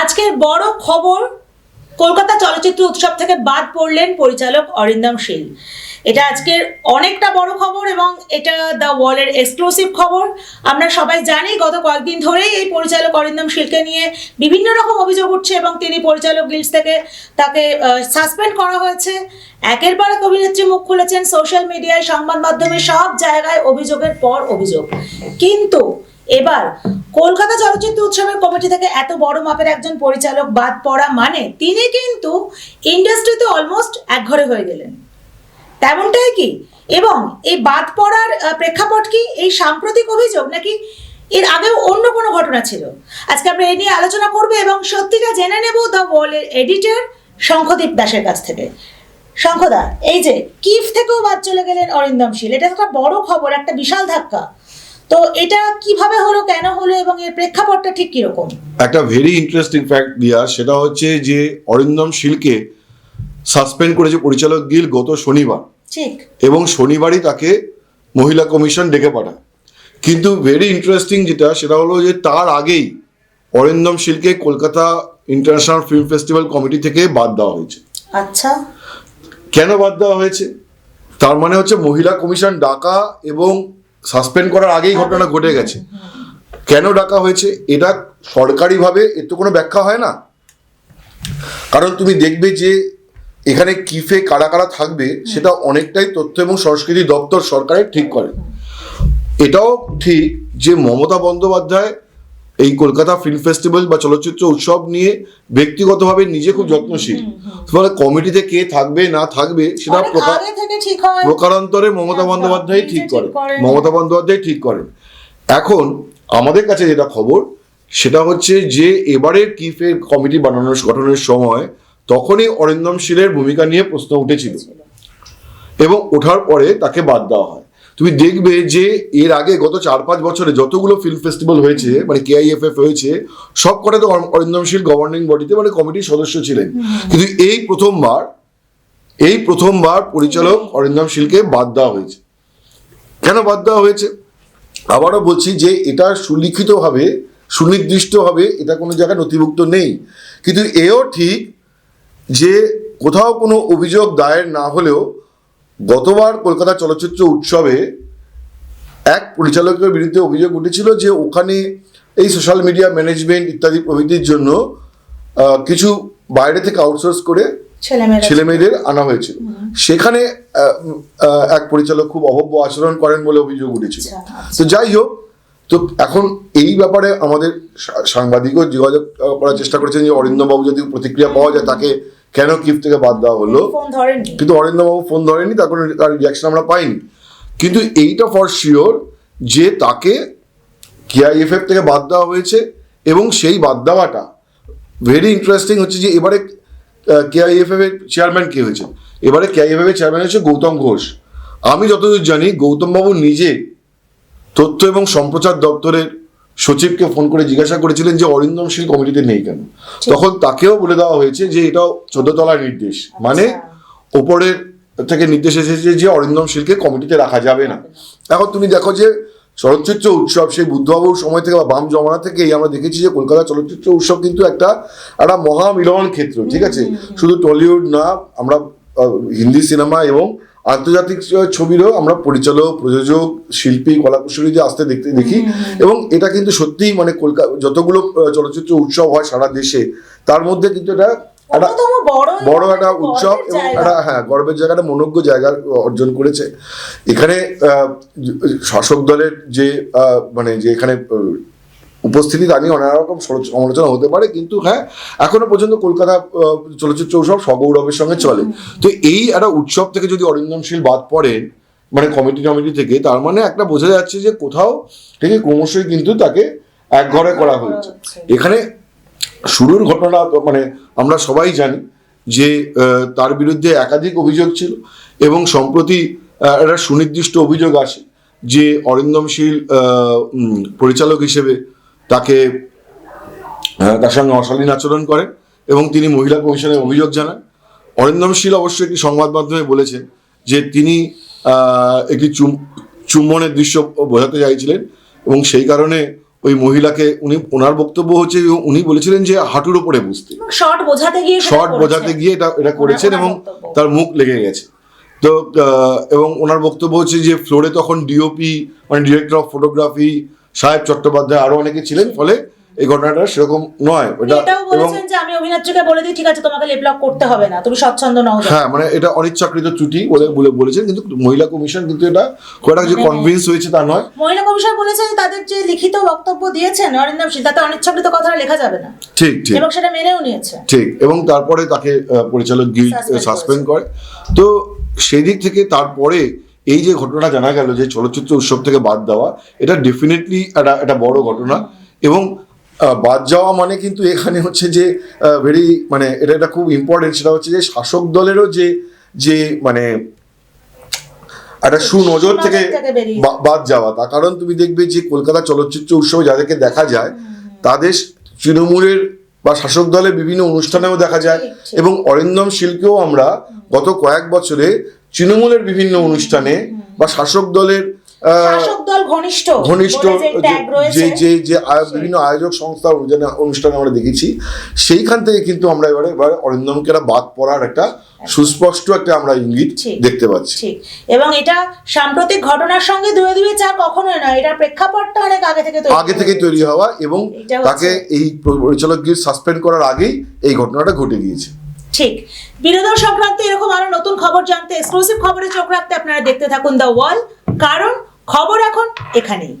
আজকের বড় খবর, কলকাতা চলচ্চিত্র উৎসব থেকে বাদ পড়লেন পরিচালক অরিন্দম শীল এটা আজকের অনেকটা বড় খবর এবং এটা দ্য ওয়ালের এক্সক্লুসিভ খবর। আমরা সবাই জানি, গত কয়েকদিন ধরেই এই পরিচালক অরিন্দম শীলকে নিয়ে বিভিন্ন রকম অভিযোগ উঠছে এবং তিনি পরিচালক গিল্ডস থেকে তাকে সাসপেন্ড করা হয়েছে। একের পর এক অভিনেত্রী মুখ খুলেছেন সোশ্যাল মিডিয়ায় সংবাদ মাধ্যমে সব জায়গায় অভিযোগের পর অভিযোগ। কিন্তু এবার, কলকাতা চলচ্চিত্র উৎসবের কমিটি থেকে এত বড় মাপের একজন পরিচালক বাদ পড়া মানে তিনি কিন্তু ইন্ডাস্ট্রিতে অলমোস্ট একঘরে হয়ে গেলেন। তেমনটাই কি? এবং এই বাদ পড়ার প্রেক্ষাপট কি এই সাম্প্রতিক অভিযোগ নাকি এর আগেও অন্য কোনো ঘটনা ছিল? আজকে আমরা এই নিয়ে আলোচনা করব এবং সত্যিটা জেনে নেব দ্য ওয়ালের এডিটর শঙ্খদীপ দাসের কাছ থেকে। শঙ্খদা, এই যে, কিফ থেকেও বাদ চলে গেলেন অরিন্দম শীল, এটা একটা বড় খবর, একটা বিশাল ধাক্কা। তো এটা কীভাবে হলো কেন হলো এবং এর প্রেক্ষাপটটা ঠিক কীরকম? একটা ভেরি ইন্টারেস্টিং ফ্যাক্ট দিয়া সেটা হচ্ছে যে অরিন্দম শীলকে সাসপেন্ড করেছে পরিচালক গিল গত শনিবার। ঠিক। এবং শনিবারই তাকে মহিলা কমিশন ডেকে পাঠায়। কিন্তু ভেরি ইন্টারেস্টিং যেটা সেটা হলো যে তার আগেই Arindam শীলকে Kolkata international film festival committee থেকে বাদ দেওয়া হয়েছে। আচ্ছা। কেন বাদ দেওয়া হয়েছে? তার মানে হচ্ছে মহিলা কমিশন ডাকা এবং সাসপেন্ড করার আগেই ঘটনা ঘটে গেছে। কেন ডাকা হয়েছে? এটা সরকারিভাবে এর তো কোনো ব্যাখ্যা হয় না? কারণ তুমি দেখবে যে এখানে কিফে কারা কারা থাকবে সেটা অনেকটাই তথ্য এবং সংস্কৃতি দপ্তর সরকারের ঠিক করে। এটাও ঠিক যে মমতা বন্দ্যোপাধ্যায় এই কলকাতা ফিল্ম ফেস্টিভ্যাল বা চলচ্চিত্র উৎসব নিয়ে ব্যক্তিগতভাবে নিজে খুব যত্নশীল। ফলে কমিটিতে কে থাকবে না থাকবে সেটা প্রকারান্তরে মমতা একদম, বন্দ্যোপাধ্যায় ঠিক করেন। মমতা বন্দ্যোপাধ্যায় ঠিক করেন। এখন আমাদের কাছে যেটা খবর সেটা হচ্ছে যে এবারের কিফের কমিটি বানানোর গঠনের সময় তখনই অরিন্দম শীলের ভূমিকা নিয়ে প্রশ্ন উঠেছিল। এবং ওঠার পরে তাকে বাদ দেওয়া হয়। তুমি দেখবে যে এর আগে গত চার পাঁচ বছরে যতগুলো ফিল্ম ফেস্টিভ্যাল হয়েছে মানে কেআইএফএফ হয়েছে সব কটাতে অর- অরিন্দম শীল গভর্নিং বডিতে মানে কমিটির সদস্য ছিলেন। কিন্তু এই প্রথমবার এই প্রথমবার পরিচালক অরিন্দম শীলকে বাদ দেওয়া হয়েছে। কেন বাদ দেওয়া হয়েছে? আবারও বলছি যে এটা সুলিখিতভাবে সুনির্দিষ্টভাবে এটা কোনো জায়গায় নথিভুক্ত নেই। কিন্তু এও ঠিক যে কোথাও কোনো অভিযোগ দায়ের না হলেও গতবার কলকাতা চলচ্চিত্র উৎসবে এক পরিচালকের বিরুদ্ধে অভিযোগ উঠেছিল যে ওখানে এই সোশ্যাল মিডিয়া ম্যানেজমেন্ট ইত্যাদি প্রভৃতির জন্য কিছু বাইরে থেকে আউটসোর্স করে ছেলেমেয়েরা ছেলে মেয়েদের আনা হয়েছিল। সেখানে এক পরিচালক খুব অভব্য আচরণ করেন বলে অভিযোগ উঠেছিল। আচ্ছা, আচ্ছা। তো যাই হোক তো এখন এই ব্যাপারে আমাদের সাংবাদিকও যোগাযোগ করার চেষ্টা করেছেন যে অরিন্দম বাবু যদি প্রতিক্রিয়া পাওয়া যায় তাকে কেন কিফ থেকে বাদ দেওয়া হলো? কিন্তু অরিন্দম বাবু ফোন ধরেনি তার কোনো তার রিয়াকশন আমরা পাইনি। কিন্তু এইটা ফর শিওর যে তাকে কেআইএফএফ থেকে বাদ দেওয়া হয়েছে এবং সেই বাদ দেওয়াটা ভেরি ইন্টারেস্টিং হচ্ছে যে এবারে কেআইএফএফ এর চেয়ারম্যান কে হয়েছে? এবারে কেআইএফএফ এর চেয়ারম্যান হচ্ছে গৌতম ঘোষ। আমি যতদূর জানি গৌতম বাবু নিজে তথ্য এবং সম্প্রচার দপ্তরের সচিবকে ফোন করে জিজ্ঞাসা করেছিলেন যে অরিন্দম শীল কমিটিতে নেই কেন? তখন তাকেও বলে দেওয়া হয়েছে যে এটাও চোদ্দ তলার নির্দেশ মানে ওপরের থেকে নির্দেশ এসেছে যে অরিন্দম শীলকে কমিটিতে রাখা যাবে না। এখন তুমি দেখো যে চলচ্চিত্র উৎসব সেই বুদ্ধবাবুর সময় থেকে বা বাম জমানা থেকেই আমরা দেখেছি যে কলকাতা চলচ্চিত্র উৎসব কিন্তু একটা একটা মহামিলন ক্ষেত্র ঠিক আছে? শুধু টলিউড না আমরা হিন্দি সিনেমা এবং আন্তর্জাতিক ছবিরও আমরা পরিচালক প্রযোজক শিল্পী কলাকুশলীদের আসতে দেখতে দেখি এবং এটা কিন্তু সত্যিই মানে কলকাতা যতগুলো চলচ্চিত্র উৎসব হয় সারা দেশে তার মধ্যে কিন্তু এটা একটা বড় একটা উৎসব এবং একটা হ্যাঁ গর্বের জায়গাটা মনোজ্ঞ জায়গা অর্জন করেছে। এখানে শাসক দলের যে মানে যে এখানে উপস্থিতি তা নিয়ে নানা রকম সমালোচনা হতে পারে কিন্তু হ্যাঁ এখনও পর্যন্ত কলকাতা চলচ্চিত্র উৎসব সগৌরবের সঙ্গে চলে। তো এই একটা উৎসব থেকে যদি অরিন্দমশীল বাদ পড়েন মানে কমিটি কমিটি থেকে তার মানে একটা বোঝা যাচ্ছে যে কোথাও থেকে ক্রমশই কিন্তু তাকে একঘরে করা হয়েছে। এখানে শুরুর ঘটনা মানে আমরা সবাই জানি যে তার বিরুদ্ধে একাধিক অভিযোগ ছিল এবং সম্প্রতি একটা সুনির্দিষ্ট অভিযোগ আসে যে অরিন্দম শীল আহ, উম, পরিচালক হিসেবে তাকে তার সঙ্গে অশালীন আচরণ করেন এবং তিনি মহিলা কমিশনে অভিযোগ জানান। অরিন্দম শীল অবশ্যই একটি সংবাদ মাধ্যমে বলেছেন যে তিনি একটি চুম চুম্বনের দৃশ্য বোঝাতে চাইছিলেন এবং সেই কারণে ওই মহিলাকে উনি ওনার বক্তব্য হচ্ছে উনি বলেছিলেন যে হাঁটুর ওপরে বুঝতে। শর্ট বোঝাতে গিয়ে শর্ট বোঝাতে গিয়ে এটা এটা করেছেন এবং তার মুখ লেগে গেছে। তো এবং ওনার বক্তব্য হচ্ছে যে ফ্লোরে তখন ডিওপি মানে ডিরেক্টর অফ ফটোগ্রাফি সাহেব চট্টোপাধ্যায় আরও অনেকে ছিলেন ফলে এই ঘটনাটা সেরকম নয়। এটা এটাও বলেছেন যে আমি অভিনেত্রীকে বলে দিই ঠিক আছে তোমাকে লেপলক করতে হবে না তুমি স্বচ্ছন্দ নও হ্যাঁ মানে এটা অনিচ্ছাকৃত ত্রুটি বলে বলে বলেছেন কিন্তু মহিলা কমিশন কিন্তু এটা খুব যে মানে- কনভিন্স হয়েছে তা নয়। মহিলা কমিশন বলেছেন তাদের যে লিখিত বক্তব্য দিয়েছেন অরিন্দম শীল তাতে অনিচ্ছাকৃত কথাটা লেখা যাবে না। ঠিক ঠিক। এবং সেটা মেনেও নিয়েছে। ঠিক এবং তারপরে তাকে পরিচালক গিল সাসপেন্ড করে। তো সেই দিক থেকে তারপরে এই যে ঘটনাটা জানা গেল যে চলচ্চিত্র উৎসব থেকে বাদ দেওয়া এটা ডেফিনেটলি একটা একটা বড় ঘটনা। এবং বাদ যাওয়া মানে কিন্তু এখানে হচ্ছে যে ভেরি মানে এটা একটা খুব ইম্পর্টেন্ট সেটা হচ্ছে যে শাসক দলেরও যে যে মানে একটা সুনজর থেকে বাদ যাওয়া। তার কারণ তুমি দেখবে যে কলকাতা চলচ্চিত্র উৎসবে যাদেরকে দেখা যায় তাদের তৃণমূলের বা শাসক দলের বিভিন্ন অনুষ্ঠানেও দেখা যায়। এবং অরিন্দম শিলকেও আমরা গত কয়েক বছরে তৃণমূলের বিভিন্ন অনুষ্ঠানে বা শাসক দলের শাসক দল ঘনিষ্ঠ ঘনিষ্ঠ যে যে- যে বিভিন্ন আয়োজক সংস্থা অনুষ্ঠানে আমরা দেখেছি সেইখান থেকে কিন্তু আমরা এবারে এবারে অরিন্দমকে একটা বাদ পড়ার একটা সুস্পষ্ট একটা আমরা ইঙ্গিত দেখতে পাচ্ছি। ঠিক। এবং এটা সাম্প্রতিক ঘটনার সঙ্গে দুয়ে দুয়ে চা কখনোই নয় এটার প্রেক্ষাপটটা অনেক আগে থেকে তৈরি আগে থেকে তৈরি হওয়া এবং তাকে এই পরিচালক সাসপেন্ড করার আগেই এই ঘটনাটা ঘটে গিয়েছে। ঠিক। বিনোদন সংক্রান্ত এরকম আরও নতুন খবর জানতে এক্সক্লুসিভ খবরের চোখ রাখতে আপনারা দেখতে থাকুন দ্য ওয়াল কারণ খবর এখন এখানেই।